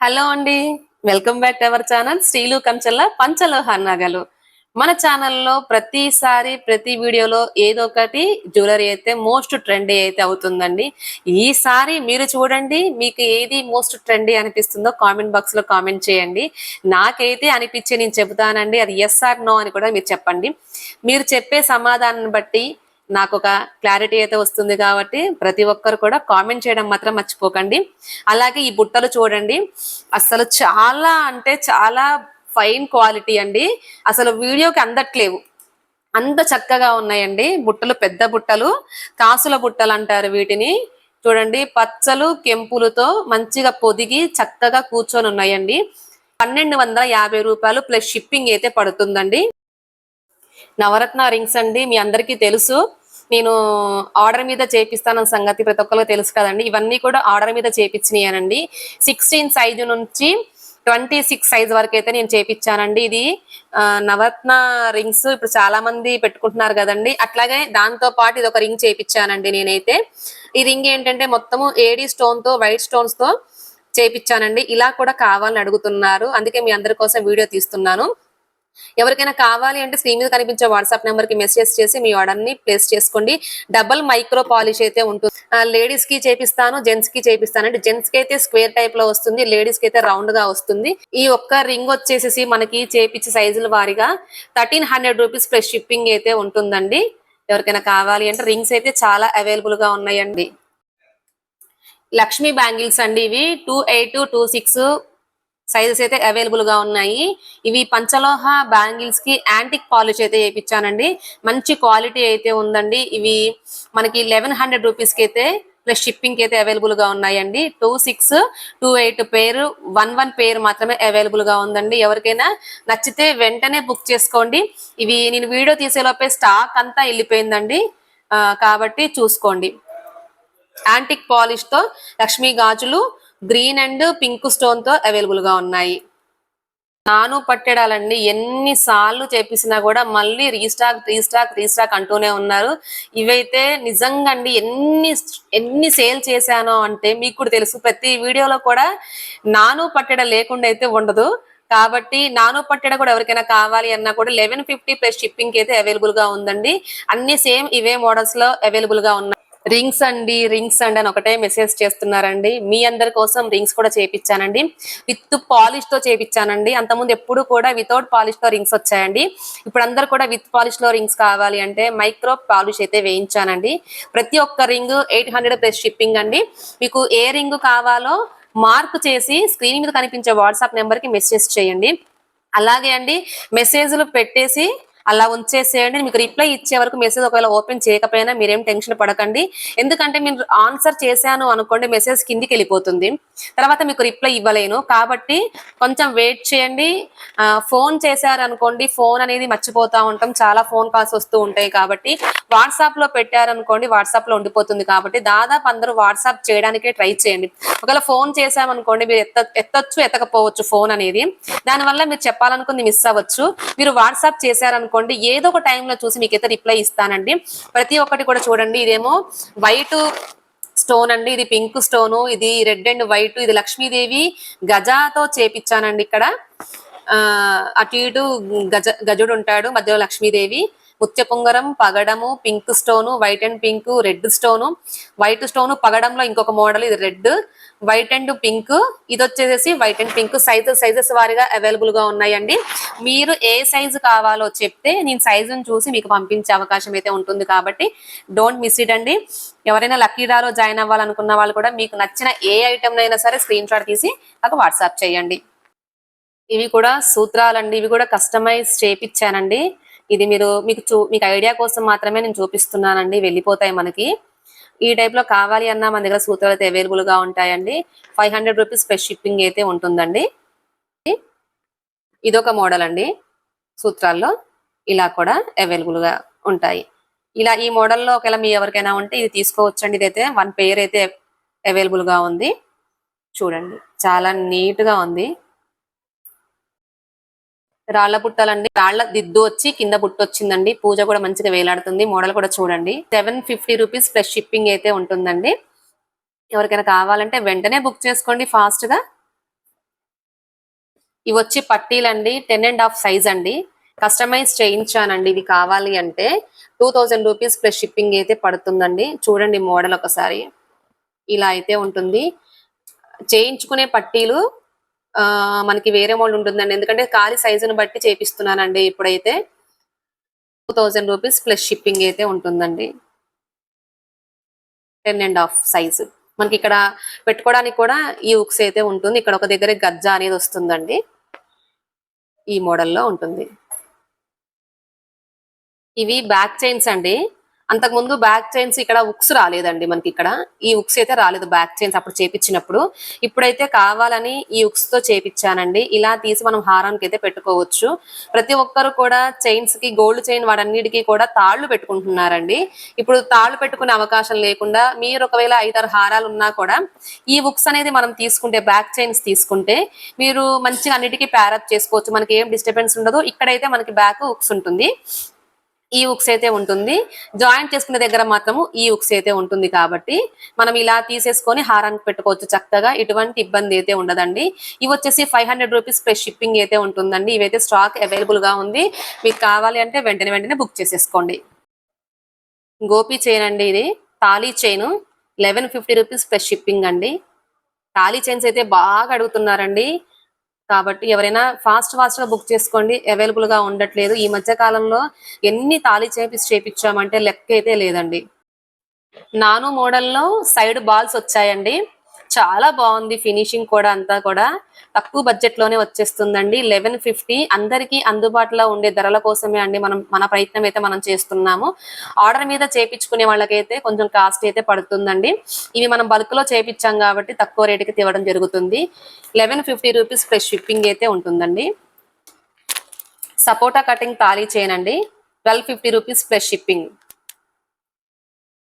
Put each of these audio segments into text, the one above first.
Hello అండి. Welcome back to our channel. శ్రీలు కంచెల పంచలోహ నగలు మన ఛానల్లో ప్రతిసారి ప్రతి వీడియోలో ఏదో ఒకటి జ్యువెలరీ అయితే మోస్ట్ ట్రెండీ అయితే అవుతుందండి. ఈసారి మీరు చూడండి మీకు ఏది మోస్ట్ ట్రెండీ అనిపిస్తుందో కామెంట్ బాక్స్లో కామెంట్ చేయండి. నాకైతే అనిపించే నేను చెబుతానండి అది ఎస్ ఆర్ నో అని కూడా మీరు చెప్పండి. మీరు చెప్పే సమాధానం బట్టి నాకు ఒక క్లారిటీ అయితే వస్తుంది కాబట్టి ప్రతి ఒక్కరు కూడా కామెంట్ చేయడం మాత్రం మర్చిపోకండి. అలాగే ఈ బుట్టలు చూడండి. అసలు చాలా అంటే చాలా ఫైన్ క్వాలిటీ అండి. అసలు వీడియోకి అందట్లేవు. అంత చక్కగా ఉన్నాయండి. బుట్టలు పెద్ద బుట్టలు కాసుల బుట్టలు అంటారు వీటిని. చూడండి పచ్చలు కెంపులతో మంచిగా పొదిగి చక్కగా కూర్చొని ఉన్నాయండి. పన్నెండు వందల యాభై రూపాయలు ప్లస్ షిప్పింగ్ అయితే పడుతుందండి. నవరత్న రింగ్స్ అండి మీ అందరికీ తెలుసు. నేను ఆర్డర్ మీద చేపిస్తాను సంగతి ప్రతి ఒక్కరికి తెలుసు కదండి. ఇవన్నీ కూడా ఆర్డర్ మీద చేపించినాయనండి. సిక్స్టీన్ సైజు నుంచి ట్వంటీ సిక్స్ సైజ్ వరకు అయితే నేను చేపించానండి. ఇది నవరత్న రింగ్స్ ఇప్పుడు చాలా మంది పెట్టుకుంటున్నారు కదండి. అట్లాగే దాంతో పాటు ఇది ఒక రింగ్ చేపించానండి నేనైతే. ఈ రింగ్ ఏంటంటే మొత్తము ఏడీ స్టోన్తో వైట్ స్టోన్స్తో చేపించానండి. ఇలా కూడా కావాలని అడుగుతున్నారు. అందుకే మీ అందరి కోసం వీడియో తీస్తున్నాను. ఎవరికైనా కావాలి అంటే స్క్రీన్ మీద కనిపించే వాట్సాప్ నెంబర్కి మెసేజ్ చేసి మీ ఆర్డర్ని ప్లేస్ చేసుకోండి. డబల్ మైక్రో పాలిష్ అయితే ఉంటుంది. లేడీస్కి చేపిస్తాను జెంట్స్కి చేపిస్తాను. అంటే జెంట్స్కి అయితే స్క్వేర్ టైప్లో వస్తుంది లేడీస్కి అయితే రౌండ్గా వస్తుంది. ఈ ఒక్క రింగ్ వచ్చేసి మనకి చేపించే సైజుల వారిగా thirteen hundred rupees plus shipping అయితే ఉంటుందండి. ఎవరికైనా కావాలి అంటే రింగ్స్ అయితే చాలా అవైలబుల్గా ఉన్నాయండి. లక్ష్మీ బ్యాంగిల్స్ అండి ఇవి. Two eight two six sizes అయితే అవైలబుల్గా ఉన్నాయి. ఇవి పంచలోహ బ్యాంగిల్స్కి యాంటిక్ పాలిష్ అయితే వేయించానండి మంచి క్వాలిటీ అయితే ఉందండి. ఇవి మనకి లెవెన్ హండ్రెడ్ రూపీస్కి అయితే ప్లస్ షిప్పింగ్కి అయితే అవైలబుల్గా ఉన్నాయండి. టూ సిక్స్ టూ ఎయిట్ పేరు వన్ వన్ పేరు మాత్రమే అవైలబుల్గా ఉందండి. ఎవరికైనా నచ్చితే వెంటనే బుక్ చేసుకోండి. ఇవి నేను వీడియో తీసేలోపే స్టాక్ అంతా వెళ్ళిపోయిందండి. కాబట్టి చూసుకోండి. యాంటిక్ పాలిష్తో లక్ష్మీ గాజులు గ్రీన్ అండ్ పింక్ స్టోన్తో అవైలబుల్గా ఉన్నాయి. నాను పట్టడాలండి. ఎన్ని సార్లు చేపించినా కూడా మళ్ళీ రీస్టాక్ రీస్టాక్ రీస్టాక్ అంటూనే ఉన్నారు. ఇవైతే నిజంగా అండి ఎన్ని ఎన్ని సేల్ చేశానో అంటే మీకు కూడా తెలుసు. ప్రతి వీడియోలో కూడా నాను పట్టడ లేకుండా అయితే ఉండదు. కాబట్టి నాను పట్టెడ కూడా ఎవరికైనా కావాలి అన్నా కూడా లెవెన్ ఫిఫ్టీ ప్లస్ షిప్పింగ్ అయితే అవైలబుల్గా ఉందండి. అన్ని సేమ్ ఇవే మోడల్స్లో అవైలబుల్గా ఉన్నాయి రింగ్స్ అండి రింగ్స్ అండి అని ఒకటే మెసేజ్ చేస్తున్నారండి. మీ అందరి కోసం రింగ్స్ కూడా చేపించానండి విత్ పాలిష్తో చేపించానండి అంతకుముందు ఎప్పుడు కూడా వితౌట్ పాలిష్తో రింగ్స్ వచ్చాయండి. ఇప్పుడు అందరు కూడా విత్ పాలిష్లో రింగ్స్ కావాలి అంటే మైక్రో పాలిష్ అయితే వేయించానండి. ప్రతి ఒక్క ring eight hundred plus shipping అండి. మీకు ఏ రింగ్ కావాలో మార్క్ చేసి స్క్రీన్ మీద కనిపించే వాట్సాప్ నెంబర్కి మెసేజ్ చేయండి. అలాగే అండి మెసేజ్లు పెట్టేసి అలా ఉంచేసేయండి. మీకు రిప్లై ఇచ్చే వరకు మెసేజ్ ఒకవేళ ఓపెన్ చేయకపోయినా మీరేం టెన్షన్ పడకండి. ఎందుకంటే మీరు ఆన్సర్ చేశాను అనుకోండి మెసేజ్ కిందికి వెళ్ళిపోతుంది. తర్వాత మీకు రిప్లై ఇవ్వలేను. కాబట్టి కొంచెం వెయిట్ చేయండి. ఫోన్ చేశారు అనుకోండి ఫోన్ అనేది మర్చిపోతా ఉంటాం. చాలా ఫోన్ కాల్స్ వస్తూ ఉంటాయి కాబట్టి. వాట్సాప్లో పెట్టారనుకోండి వాట్సాప్లో ఉండిపోతుంది కాబట్టి దాదాపు అందరూ వాట్సాప్ చేయడానికే ట్రై చేయండి. ఒకవేళ ఫోన్ చేశామనుకోండి మీరు ఎత్త ఎత్తొచ్చు ఎత్తకపోవచ్చు ఫోన్ అనేది. దానివల్ల మీరు చెప్పాలనుకుంది మిస్ అవ్వచ్చు. మీరు వాట్సాప్ చేశారనుకోండి ఏదో ఒక టైంలో చూసి మీకైతే రిప్లై ఇస్తానండి. ప్రతి ఒక్కటి కూడా చూడండి ఇదేమో వైట్ స్టోన్ అండి ఇది పింక్ స్టోన్ ఇది రెడ్ అండ్ వైట్ ఇది లక్ష్మీదేవి గజాతో చేపించానండి ఇక్కడ. ఆ అటు ఇటు గజ గజుడు ఉంటాడు మధ్యలో లక్ష్మీదేవి. ముత్యపుంగరం పగడము pink stone white and pink red stone. White stone పగడంలో ఇంకొక మోడల్ ఇది రెడ్. వైట్ అండ్ పింక్ ఇది వచ్చేసి white and pink size. Sizes వారిగా అవైలబుల్గా ఉన్నాయండి. మీరు ఏ సైజు కావాలో చెప్తే నేను సైజును చూసి మీకు పంపించే అవకాశం అయితే ఉంటుంది కాబట్టి డోంట్ మిస్ ఇట్ అండి. ఎవరైనా లక్కీడాలో జాయిన్ అవ్వాలనుకున్న వాళ్ళు కూడా మీకు నచ్చిన ఏ ఐటెం అయినా సరే స్క్రీన్ షాట్ తీసి నాకు వాట్సాప్ చేయండి. ఇవి కూడా సూత్రాలండి. ఇవి కూడా కస్టమైజ్ చేపించానండి ఇది మీరు మీకు చూ మీకు ఐడియా కోసం మాత్రమే నేను చూపిస్తున్నానండి వెళ్ళిపోతాయి మనకి. ఈ టైప్లో కావాలి అన్నా మన దగ్గర సూత్రాలు అయితే అవైలబుల్గా ఉంటాయండి. Five hundred rupees plus shipping అయితే ఉంటుందండి. ఇదొక మోడల్ అండి సూత్రాల్లో ఇలా కూడా అవైలబుల్గా ఉంటాయి. ఇలా ఈ మోడల్లో ఒకవేళ మీ ఎవరికైనా ఉంటే ఇది తీసుకోవచ్చండి ఇదైతే వన్ పేర్ అయితే అవైలబుల్గా ఉంది. చూడండి చాలా నీట్గా ఉంది. రాళ్ళ పుట్టాలండి. రాళ్ళ దిద్దు వచ్చి కింద బుట్ట వచ్చిందండి పూజ కూడా మంచిగా వేలాడుతుంది. మోడల్ కూడా చూడండి. Seven fifty rupees plus shipping అయితే ఉంటుందండి. ఎవరికైనా కావాలంటే వెంటనే బుక్ చేసుకోండి ఫాస్ట్గా. ఇవి వచ్చి పట్టీలండి. టెన్ అండ్ హాఫ్ సైజ్ అండి. కస్టమైజ్ చేయించానండి. ఇది కావాలి అంటే two thousand rupees plus shipping అయితే పడుతుందండి. చూడండి మోడల్ ఒకసారి. ఇలా అయితే ఉంటుంది. చేయించుకునే పట్టీలు మనకి వేరే మోడల్ ఉంటుందండి. ఎందుకంటే ఖాళీ సైజును బట్టి చేపిస్తున్నానండి ఇప్పుడైతే. Two thousand rupees plus shipping అయితే ఉంటుందండి. Ten and half size. మనకి ఇక్కడ పెట్టుకోవడానికి కూడా ఈ ఉక్స్ అయితే ఉంటుంది. ఇక్కడ ఒక దగ్గర గజ్జా అనేది వస్తుందండి. ఈ మోడల్లో ఉంటుంది. ఇవి బ్యాక్ చైన్స్ అండి. అంతకు ముందు బ్యాక్ చైన్స్ ఇక్కడ ఉక్స్ రాలేదండి మనకి ఇక్కడ. ఈ ఉక్స్ అయితే రాలేదు బ్యాక్ చైన్స్ అప్పుడు చేపించినప్పుడు. ఇప్పుడైతే కావాలని ఈ ఉక్స్తో చేపించానండి. ఇలా తీసి మనం హారానికి అయితే పెట్టుకోవచ్చు. ప్రతి ఒక్కరు కూడా చైన్స్కి గోల్డ్ చైన్ వాడన్నిటికీ కూడా తాళ్ళు పెట్టుకుంటున్నారండి. ఇప్పుడు తాళ్ళు పెట్టుకునే అవకాశం లేకుండా మీరు ఒకవేళ ఐదారు హారాలు ఉన్నా కూడా ఈ ఉక్స్ అనేది మనం తీసుకుంటే బ్యాక్ చైన్స్ తీసుకుంటే మీరు మంచిగా అన్నిటికీ ప్యారప్ చేసుకోవచ్చు. మనకి ఏం డిస్టర్బెన్స్ ఉండదు. ఇక్కడైతే మనకి బ్యాక్ ఉక్స్ ఉంటుంది. ఈ ఉక్స్ అయితే ఉంటుంది. జాయింట్ చేసుకునే దగ్గర మాత్రము ఈ ఉక్స్ అయితే ఉంటుంది కాబట్టి మనం ఇలా తీసేసుకొని హారానికి పెట్టుకోవచ్చు చక్కగా. ఎటువంటి ఇబ్బంది అయితే ఉండదండి. ఇవి వచ్చేసి five hundred rupees plus shipping అయితే ఉంటుందండి. ఇవైతే స్టాక్ అవైలబుల్గా ఉంది. మీకు కావాలి అంటే వెంటనే వెంటనే బుక్ చేసేసుకోండి. గోపి చైన్ అండి ఇది. Thali chain eleven fifty rupees plus shipping అండి. తాళీ చైన్స్ అయితే బాగా అడుగుతున్నారండి. కాబట్టి ఎవరైనా ఫాస్ట్ ఫాస్ట్గా బుక్ చేసుకోండి అవైలబుల్గా ఉండట్లేదు. ఈ మధ్య కాలంలో ఎన్ని తాళీ చేపిసి చేపించామంటే లెక్క అయితే లేదండి. నాను మోడల్లో సైడ్ బాల్స్ వచ్చాయండి. చాలా బాగుంది ఫినిషింగ్ కూడా అంతా కూడా. తక్కువ బడ్జెట్లోనే వచ్చేస్తుందండి. లెవెన్ ఫిఫ్టీ అందరికీ అందుబాటులో ఉండే ధరల కోసమే అండి మనం మన ప్రయత్నం అయితే మనం చేస్తున్నాము. ఆర్డర్ మీద చేపించుకునే వాళ్ళకైతే కొంచెం కాస్ట్ అయితే పడుతుందండి. ఇవి మనం బల్క్లో చేపించాం కాబట్టి తక్కువ రేటుకి తీవడం జరుగుతుంది. Eleven fifty rupees plus shipping అయితే ఉంటుందండి. సపోటా కటింగ్ తాళీ చేయనండి twelve fifty rupees plus shipping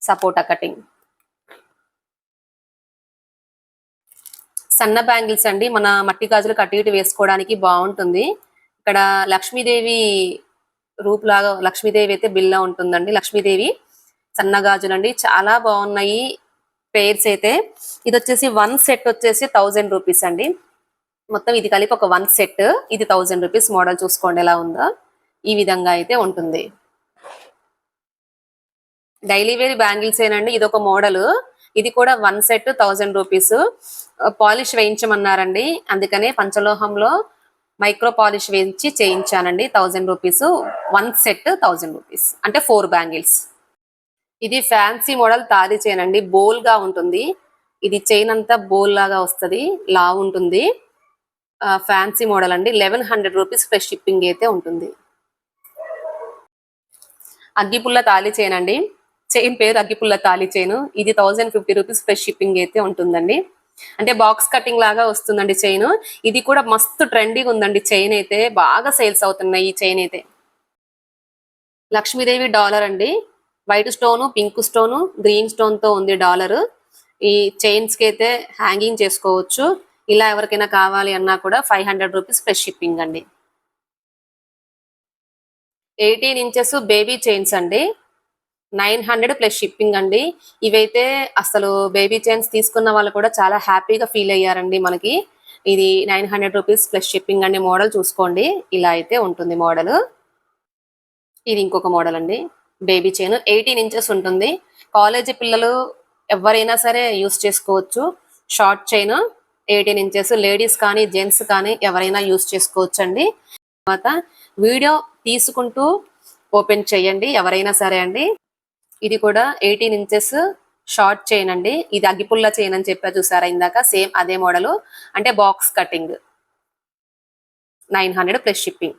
సపోటా కటింగ్ సన్న బ్యాంగిల్స్ అండి. మన మట్టి గాజులు కట్టి ఇటు వేసుకోవడానికి బాగుంటుంది. ఇక్కడ లక్ష్మీదేవి రూప్ లాగా లక్ష్మీదేవి అయితే బిల్లా ఉంటుందండి. లక్ష్మీదేవి సన్న గాజులు అండి చాలా బాగున్నాయి పేర్స్ అయితే. ఇది వచ్చేసి వన్ సెట్ వచ్చేసి థౌజండ్ రూపీస్ అండి. మొత్తం ఇది కలిపి ఒక వన్ సెట్. ఇది థౌజండ్ రూపీస్ మోడల్ చూసుకోండి ఎలా ఉందో. ఈ విధంగా అయితే ఉంటుంది. డైలీ వేర్ బ్యాంగిల్స్ ఏనండి ఇది ఒక మోడల్. ఇది కూడా one set thousand rupees. Polish వేయించమన్నారండి. అందుకనే పంచలోహంలో మైక్రో పాలిష్ వేయించి చేయించానండి. Thousand rupees. One set thousand rupees. అంటే ఫోర్ బ్యాంగిల్స్. ఇది ఫ్యాన్సీ మోడల్ తాది చైన్ అండి. బోల్గా ఉంటుంది. ఇది చైన్ అంతా బోల్ లాగా వస్తుంది. లా ఉంటుంది. ఫ్యాన్సీ మోడల్ అండి. Eleven hundred rupees fresh shipping అయితే ఉంటుంది. అగ్గిపుల్ల తాళి చైన్ అండి. చైన్ పేరు అగ్గిపుల్ల తాళి చైన్ ఇది thousand fifty rupees fresh shipping అయితే ఉంటుందండి. అంటే బాక్స్ కటింగ్ లాగా వస్తుందండి చైన్ ఇది కూడా మస్తు ట్రెండింగ్ ఉందండి చైన్ అయితే. బాగా సేల్స్ అవుతున్నాయి ఈ చైన్ అయితే. లక్ష్మీదేవి డాలర్ అండి. White stone pink stone green స్టోన్తో ఉంది డాలర్ ఈ చైన్స్కి అయితే హ్యాంగింగ్ చేసుకోవచ్చు. ఇలా ఎవరికైనా కావాలి అన్నా కూడా five hundred rupees fresh shipping అండి. ఎయిటీన్ ఇంచెస్ బేబీ చైన్స్ అండి. నైన్ హండ్రెడ్ ప్లస్ షిప్పింగ్ అండి. ఇవైతే అసలు బేబీ చైన్స్ తీసుకున్న వాళ్ళు కూడా చాలా హ్యాపీగా ఫీల్ అయ్యారండి మనకి. ఇది nine hundred rupees plus shipping అండి మోడల్ చూసుకోండి. ఇలా అయితే ఉంటుంది మోడల్. ఇది ఇంకొక మోడల్ అండి. బేబీ చైన్ ఎయిటీన్ ఇంచెస్ ఉంటుంది. కాలేజీ పిల్లలు ఎవరైనా సరే యూస్ చేసుకోవచ్చు. Short chain eighteen inches ladies కానీ జెంట్స్ కానీ ఎవరైనా యూస్ చేసుకోవచ్చు అండి తర్వాత వీడియో తీసుకుంటూ ఓపెన్ చేయండి ఎవరైనా సరే అండి. ఇది కూడా ఎయిటీన్ ఇంచెస్ షార్ట్ చైన్ అండి. ఇది అగ్గిపుల్ల చైన్ అని చెప్పా చూసారా ఇందాక? సేమ్ అదే మోడల్ అంటే box cutting nine hundred plus shipping